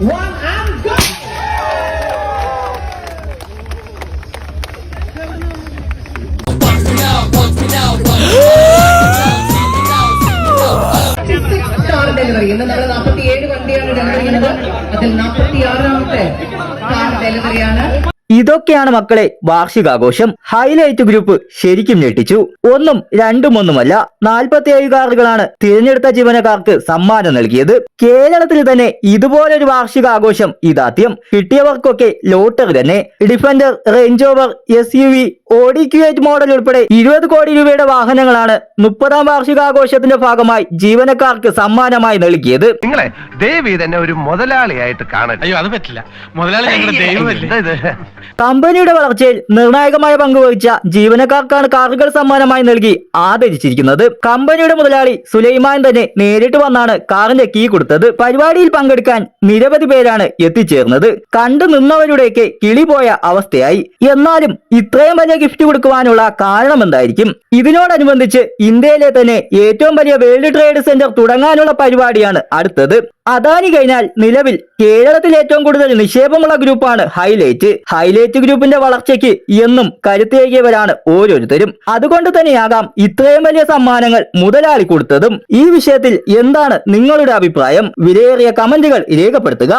one, and go! Delivery ഇന്ന് നമ്മൾ നാൽപ്പത്തി ഏഴ് വണ്ടിയാണ് ഡെലിവറി ചെയ്യുന്നത്. അതിൽ നാൽപ്പത്തി ആറാമത്തെ കാർ ഡെലിവറിയാണ് ഇതൊക്കെയാണ് മക്കളെ വാർഷികാഘോഷം. ഹൈലൈറ്റ് ഗ്രൂപ്പ് ശരിക്കും ഞെട്ടിച്ചു. ഒന്നും രണ്ടും ഒന്നുമല്ല നാൽപ്പത്തിയേഴ് കാറുകളാണ് തിരഞ്ഞെടുത്ത ജീവനക്കാർക്ക് സമ്മാനം നൽകിയത്. കേരളത്തിൽ തന്നെ ഇതുപോലൊരു വാർഷികാഘോഷം ഇതാദ്യം. കിട്ടിയവർക്കൊക്കെ ലോട്ടറി തന്നെ. Defender Range Rover S U V Audi Q H model ഉൾപ്പെടെ ഇരുപത് കോടി രൂപയുടെ വാഹനങ്ങളാണ് മുപ്പതാം വാർഷികാഘോഷത്തിന്റെ ഭാഗമായി ജീവനക്കാർക്ക് സമ്മാനമായി നൽകിയത്. നിങ്ങളെ ദേവി തന്നെ ഒരു മുതലാളിയായിട്ട് അയ്യോ അത് പറ്റില്ല. മുതലാളി ഞങ്ങളുടെ ദൈവമല്ലേ? എന്താ ഇത്? കമ്പനിയുടെ വളർച്ചയിൽ നിർണായകമായ പങ്കുവഹിച്ച ജീവനക്കാർക്കാണ് കാറുകൾ സമ്മാനമായി നൽകി ആദരിച്ചിരിക്കുന്നത്. കമ്പനിയുടെ മുതലാളി സുലൈമാൻ തന്നെ നേരിട്ട് വന്നാണ് കാറിന്റെ കീ കൊടുത്തത്. പരിപാടിയിൽ പങ്കെടുക്കാൻ നിരവധി പേരാണ് എത്തിച്ചേർന്നത്. കണ്ടു നിന്നവരുടെയൊക്കെ കിളിപോയ അവസ്ഥയായി. എന്നാലും ഇത്രയും വലിയ ഗിഫ്റ്റ് കൊടുക്കുവാനുള്ള കാരണം എന്തായിരിക്കും? ഇതിനോടനുബന്ധിച്ച് ഇന്ത്യയിലെ തന്നെ ഏറ്റവും വലിയ വേൾഡ് ട്രേഡ് സെന്റർ തുടങ്ങാനുള്ള പരിപാടിയാണ് അടുത്തത്. അദാനി കഴിഞ്ഞാൽ നിലവിൽ കേരളത്തിൽ ഏറ്റവും കൂടുതൽ നിക്ഷേപമുള്ള ഗ്രൂപ്പാണ് ഹൈലൈറ്റ് ഹൈലൈറ്റ് ഗ്രൂപ്പിന്റെ വളർച്ചയ്ക്ക് എന്നും കരുത്തേകിയവരാണ് ഓരോരുത്തരും. അതുകൊണ്ട് തന്നെയാകാം ഇത്രയും വലിയ സമ്മാനങ്ങൾ മുതലാളി കൊടുത്തതും. ഈ വിഷയത്തിൽ എന്താണ് നിങ്ങളുടെ അഭിപ്രായം? വിലയേറിയ കമന്റുകൾ രേഖപ്പെടുത്തുക.